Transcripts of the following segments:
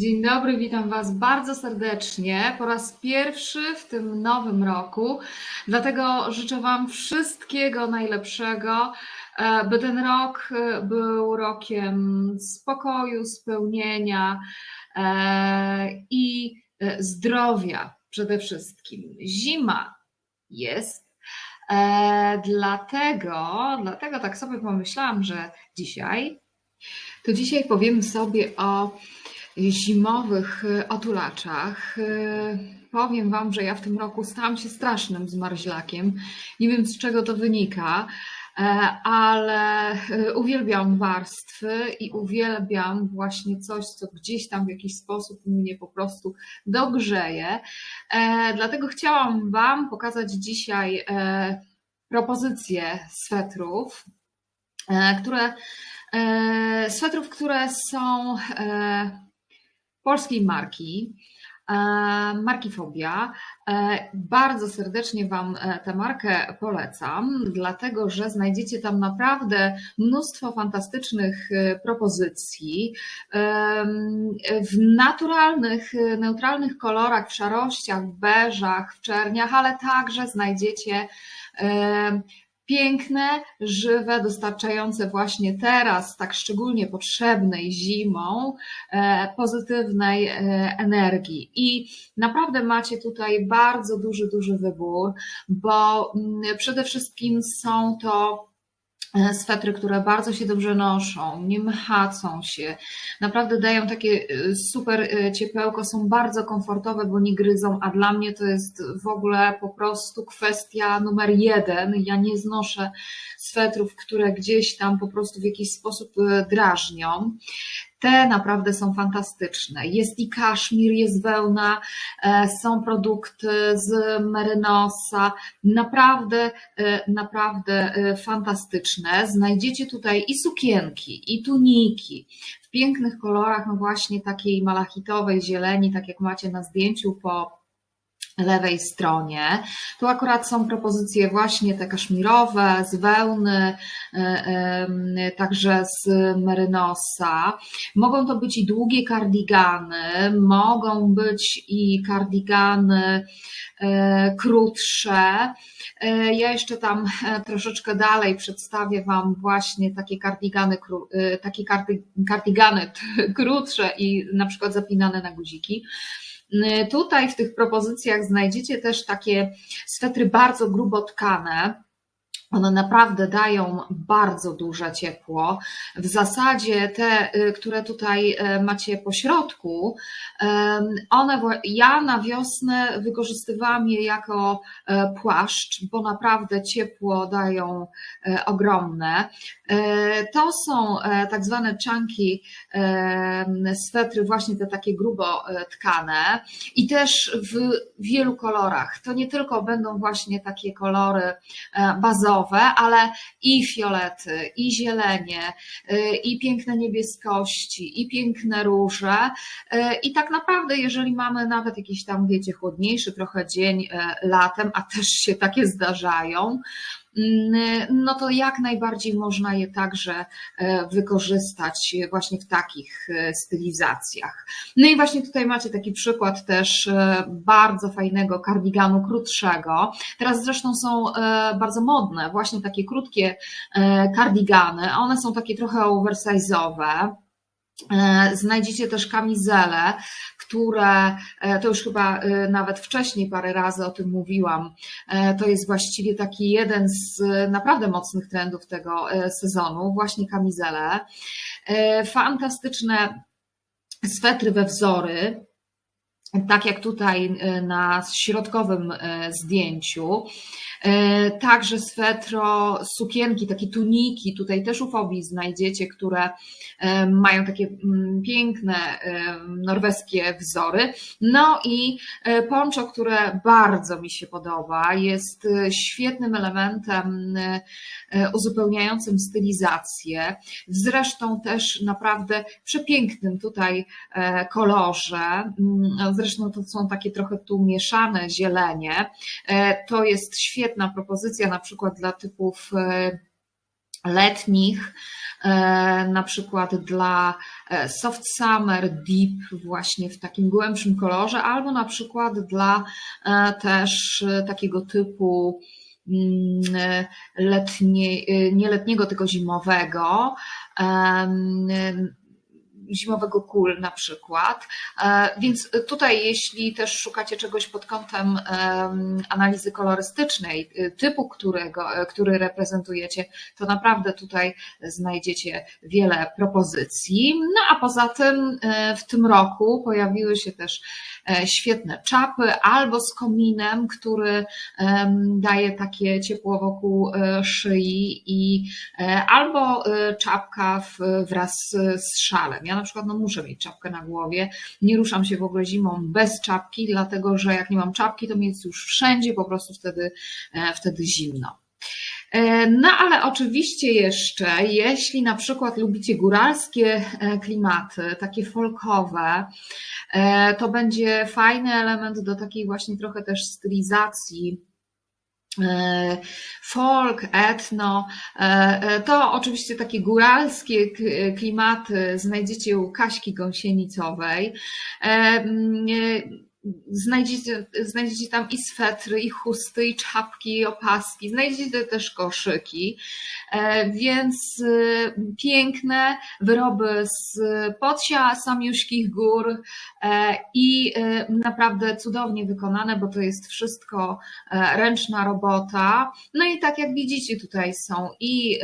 Dzień dobry, witam Was bardzo serdecznie po raz pierwszy w tym nowym roku. Dlatego życzę Wam wszystkiego najlepszego, e, by ten rok e, był rokiem spokoju, spełnienia e, i zdrowia przede wszystkim. Zima jest. Dlatego, dlatego tak sobie pomyślałam, że dzisiaj, to dzisiaj powiemy sobie o zimowych y, otulaczach. Y, Powiem Wam, że ja w tym roku stałam się strasznym zmarzlakiem. Nie wiem z czego to wynika, e, ale y, uwielbiam warstwy i uwielbiam właśnie coś, co gdzieś tam w jakiś sposób mnie po prostu dogrzeje. E, Dlatego chciałam Wam pokazać dzisiaj e, propozycje swetrów, które swetrów, które są polskiej marki, e, marki Fobia. E, Bardzo serdecznie Wam e, tę markę polecam, dlatego że znajdziecie tam naprawdę mnóstwo fantastycznych propozycji w naturalnych, neutralnych kolorach, w szarościach, w beżach, w czerniach, ale także znajdziecie piękne, żywe, dostarczające właśnie teraz, tak szczególnie potrzebnej zimą, e, pozytywnej e, energii. I naprawdę macie tutaj bardzo duży, duży wybór, bo mm, przede wszystkim są to swetry, które bardzo się dobrze noszą, nie mchacą się, naprawdę dają takie e, super e, ciepełko, są bardzo komfortowe, bo nie gryzą, a dla mnie to jest w ogóle po prostu kwestia numer jeden. Ja nie znoszę swetrów, które gdzieś tam po prostu w jakiś sposób e, drażnią. Te naprawdę są fantastyczne. Jest i kaszmir, jest wełna, e, są produkty z merynosa. Naprawdę, e, naprawdę e, fantastyczne. Znajdziecie tutaj i sukienki, i tuniki w pięknych kolorach, no właśnie takiej malachitowej zieleni, tak jak macie na zdjęciu po lewej stronie. Tu akurat są propozycje właśnie te kaszmirowe, z wełny, e, także z merynosa. Mogą to być i długie kardigany, mogą być i kardigany e, krótsze. E, Ja jeszcze tam troszeczkę dalej przedstawię Wam właśnie takie kardigany, takie kardigany krótsze i na przykład zapinane na guziki. Tutaj w tych propozycjach znajdziecie też takie swetry bardzo grubo tkane. One naprawdę dają bardzo duże ciepło. W zasadzie te, y, które tutaj y, macie po środku, one, ja na wiosnę wykorzystywałam je jako e, płaszcz, bo naprawdę ciepło dają e, ogromne. E, To są tak zwane em, swetry, właśnie te takie grubo tkane i też w wielu kolorach. To nie tylko będą właśnie takie kolory e, ale i fiolety, i zielenie, e, i piękne niebieskości, i piękne róże. E, I tak naprawdę, jeżeli mamy nawet jakiś tam, wiecie, chłodniejszy trochę dzień e, latem, a też się takie zdarzają, no to jak najbardziej można je także e, wykorzystać właśnie w takich e, stylizacjach. No i właśnie tutaj macie taki przykład też e, bardzo fajnego kardiganu krótszego. Teraz zresztą są bardzo modne, właśnie takie krótkie kardigany. One są takie trochę oversize'owe. E, Znajdziecie też kamizele, które e, to już chyba e, nawet wcześniej parę razy o tym mówiłam. To jest właściwie taki jeden z naprawdę mocnych trendów tego sezonu, właśnie kamizele. Fantastyczne swetry we wzory, tak jak tutaj na środkowym zdjęciu. E, Także swetro, sukienki, takie tuniki, tutaj też u Fobii znajdziecie, które e, mają takie mm, piękne e, norweskie wzory. No i poncho, które bardzo mi się podoba, jest świetnym elementem uzupełniającym stylizację. Zresztą też naprawdę przepięknym tutaj kolorze. Mm, Zresztą to są takie trochę tu mieszane zielenie. To jest świetna propozycja na przykład dla typów e, letnich, na przykład dla soft summer, deep, właśnie w takim głębszym kolorze, albo na przykład dla też takiego typu mm, letnie, tylko zimowego zimowego kul na przykład. E, więc tutaj, jeśli też szukacie czegoś pod kątem analizy kolorystycznej, y, typu którego, e, który reprezentujecie, to naprawdę tutaj znajdziecie wiele propozycji. No a poza tym e, w tym roku pojawiły się też świetne czapy albo z kominem, który daje takie ciepło wokół szyi i albo czapka wraz z szalem. Ja na przykład no muszę mieć czapkę na głowie, nie ruszam się w ogóle zimą bez czapki, dlatego że jak nie mam czapki, to mi jest już wszędzie po prostu wtedy, e, wtedy zimno. E, no ale oczywiście jeszcze, jeśli na przykład lubicie góralskie e, klimaty, takie folkowe, to będzie fajny element do takiej właśnie trochę też stylizacji folk, etno, e, e, to oczywiście takie góralskie klimaty znajdziecie u Kaśki Gąsienicowej. Znajdziecie, znajdziecie tam i swetry, i chusty, i czapki, i opaski, znajdziecie też koszyki, e, więc e, piękne wyroby z podsia samiuśkich gór e, i naprawdę cudownie wykonane, bo to jest wszystko ręczna robota. No i tak jak widzicie tutaj są i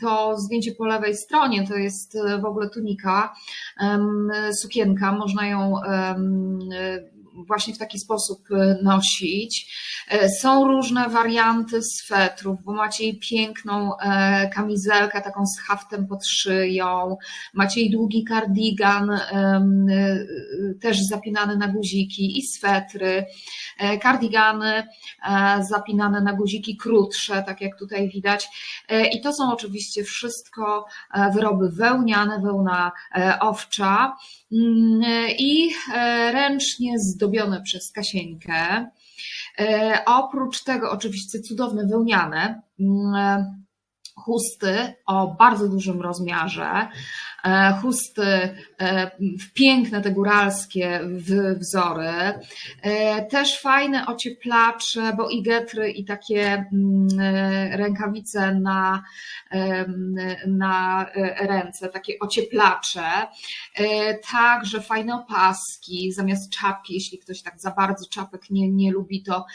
to zdjęcie po lewej stronie to jest w ogóle tunika, sukienka, można ją właśnie w taki sposób e, nosić. E, są różne warianty swetrów, bo macie jej piękną e, kamizelkę taką z haftem pod szyją, macie jej długi kardigan też zapinany na guziki i swetry, kardigany zapinane na guziki krótsze, tak jak tutaj widać. I to są oczywiście wszystko wyroby wełniane, wełna owcza mm, i ręcznie zdobione przez Kasieńkę. E, oprócz tego oczywiście cudowne wełniane mm, chusty o bardzo dużym rozmiarze, e, chusty e, w piękne te góralskie wzory, e, też fajne ocieplacze, bo i getry i takie mm, rękawice na, na ręce, takie ocieplacze, także fajne opaski zamiast czapki, jeśli ktoś tak za bardzo czapek nie, nie lubi, to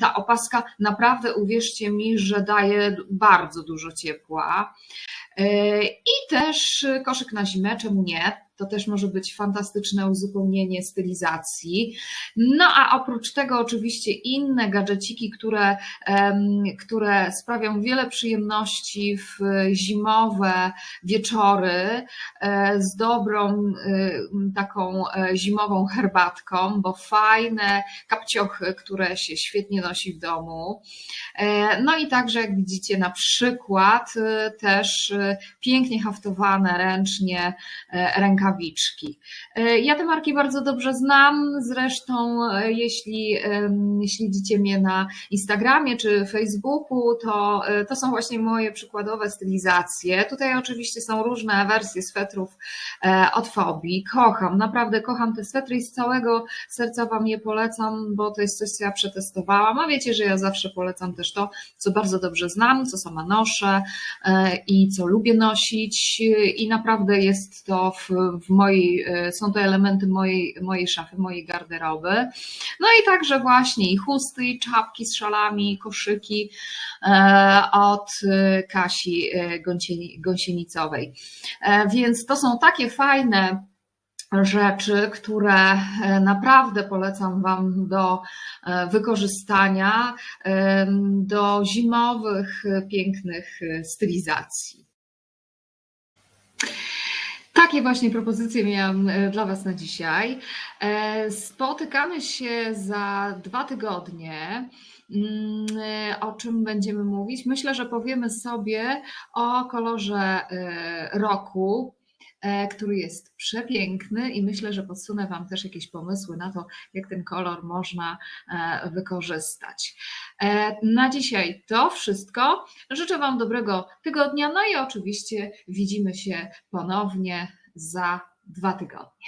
ta opaska naprawdę uwierzcie mi, że daje bardzo dużo ciepła. E, I też koszyk na zimę, czemu nie? To też może być fantastyczne uzupełnienie stylizacji. No a oprócz tego oczywiście inne gadżeciki, które, które sprawią wiele przyjemności w zimowe wieczory e, z dobrą e, taką zimową herbatką, bo fajne kapciochy, które się świetnie nosi w domu. No i także jak widzicie na przykład też pięknie haftowane ręcznie e, rękawiczki. E, ja te marki bardzo dobrze znam, zresztą e, jeśli śledzicie mnie na Instagramie czy Facebooku, to, to są właśnie moje przykładowe stylizacje. Tutaj oczywiście są różne wersje swetrów od Fobii. Kocham, naprawdę kocham te swetry i z całego serca Wam je polecam, bo to jest coś, co ja przetestowałam, a wiecie, że ja zawsze polecam też to, co bardzo dobrze znam, co sama noszę i co lubię nosić i naprawdę jest to w, w mojej, są to elementy mojej, mojej szafy, mojej garderoby. No i także właśnie i chusty, i czapki z szalami, koszyki e, od Kasi e, Gąsienicowej. E, więc to są takie fajne rzeczy, które naprawdę polecam Wam do wykorzystania do zimowych, pięknych stylizacji. Takie właśnie propozycje miałam e, dla Was na dzisiaj. E, spotykamy się za dwa tygodnie. Mm, e, o czym będziemy mówić? Myślę, że powiemy sobie o kolorze roku, który jest przepiękny i myślę, że podsunę Wam też jakieś pomysły na to, jak ten kolor można e, wykorzystać. E, Na dzisiaj to wszystko. Życzę Wam dobrego tygodnia, no i oczywiście widzimy się ponownie za dwa tygodnie.